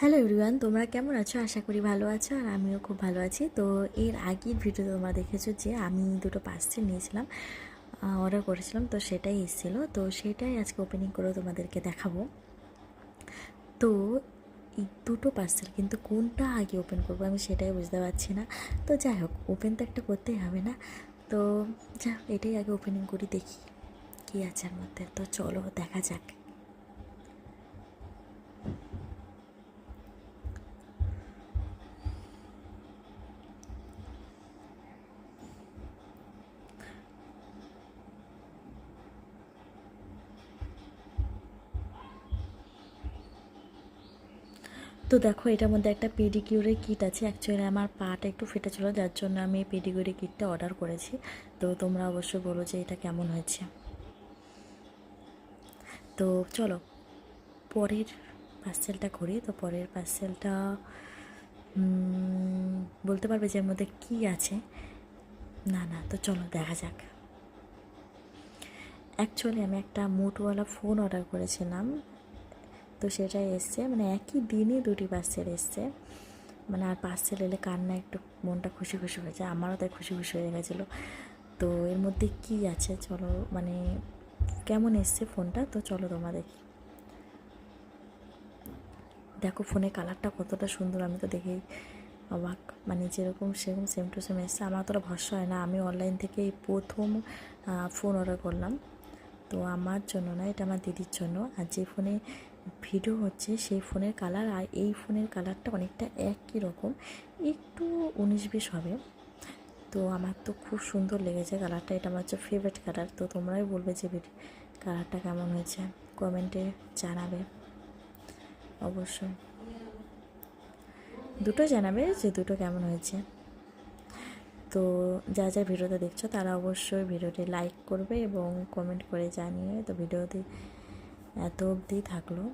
Hello everyone, তোমরা কেমন আছো? আশা করি ভালো আছো আর আমিও খুব ভালো আছি। তো এর আগের ভিডিও তোমরা দেখেছ যে আমি দুটো পার্সেল নিয়েছিলাম অর্ডার করেছিলাম, তো সেটাই এসেছিল। তো সেটাই আজকে ওপেনিং করে তোমাদেরকে দেখাবো। তো এই দুটো পার্সেল কিন্তু কোনটা আগে ওপেন করব আমি সেটাই বুঝতে পারছি না। তো যাই হোক ওপেন তো একটা করতেই হবে না। তো যা এটাই আগে ওপেনিং করি, দেখি কী আছে এর মধ্যে। তো চলো, দেখা যাক। তো দেখো, এটার মধ্যে একটা পেডিকিউরের কিট আছে। অ্যাকচুয়ালি আমার পাটা একটু ফেটে ছিল, যার জন্য আমি পেডিকিউরের কিটটা অর্ডার করেছি। তো তোমরা অবশ্যই বলো যে এটা কেমন হয়েছে। তো চলো, পরের পার্সেলটা করি তো পরের পার্সেলটা বলতে পারবে যে এর মধ্যে কী আছে? না না, তো চলো দেখা যাক। অ্যাকচুয়ালি আমি একটা মোটওয়ালা ফোন অর্ডার করেছিলাম। তো সেটাই এসছে। মানে একই দিনই দুটি পার্সেল এসছে। মানে আর পার্সেল এলে কান্না একটু, মনটা খুশি খুশি হয়ে যায়। আমারও তাই খুশি খুশি হয়ে গেছিল। তো এর মধ্যে কি আছে? চলো মানে কেমন এসছে ফোনটা? তো চলো তোমরা দেখি। দেখো ফোনের কালারটা কতটা সুন্দর, আমি তো দেখেই অবাক। মানে যেরকম সেরকম সেম টু সেম এসছে। আমার অতটা ভরসা হয় না। আমি অনলাইন থেকে প্রথম ফোন অর্ডার করলাম। তো আমার জন্য না, এটা আমার দিদির জন্য। আর যে ফোনে ভিডিও হচ্ছে সেই ফোনের কালার আর এই ফোনের কালারটা অনেকটা একই রকম। একটু উনিশ বিশ হবে। তো আমার তো খুব সুন্দর লেগেছে কালারটা। এটা আমার হচ্ছে ফেভারিট কালার তো তোমরাই বলবে যে কালারটা কেমন হয়েছে? কমেন্টে জানাবে। অবশ্যই। দুটো জানাবে যে দুটো কেমন হয়েছে। তো যা যা ভিডিওটা দেখছ তারা অবশ্যই ভিডিওটি লাইক করবে এবং কমেন্ট করে জানিয়ে তো ভিডিওটি এত অবধি থাকল।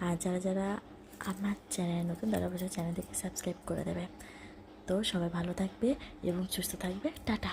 আর যারা যারা আমার চ্যানেলে নতুন, তারা অবশ্যই চ্যানেলটিকে সাবস্ক্রাইব করে দেবে। তো সবাই ভালো থাকবে এবং সুস্থ থাকবে। টাটা।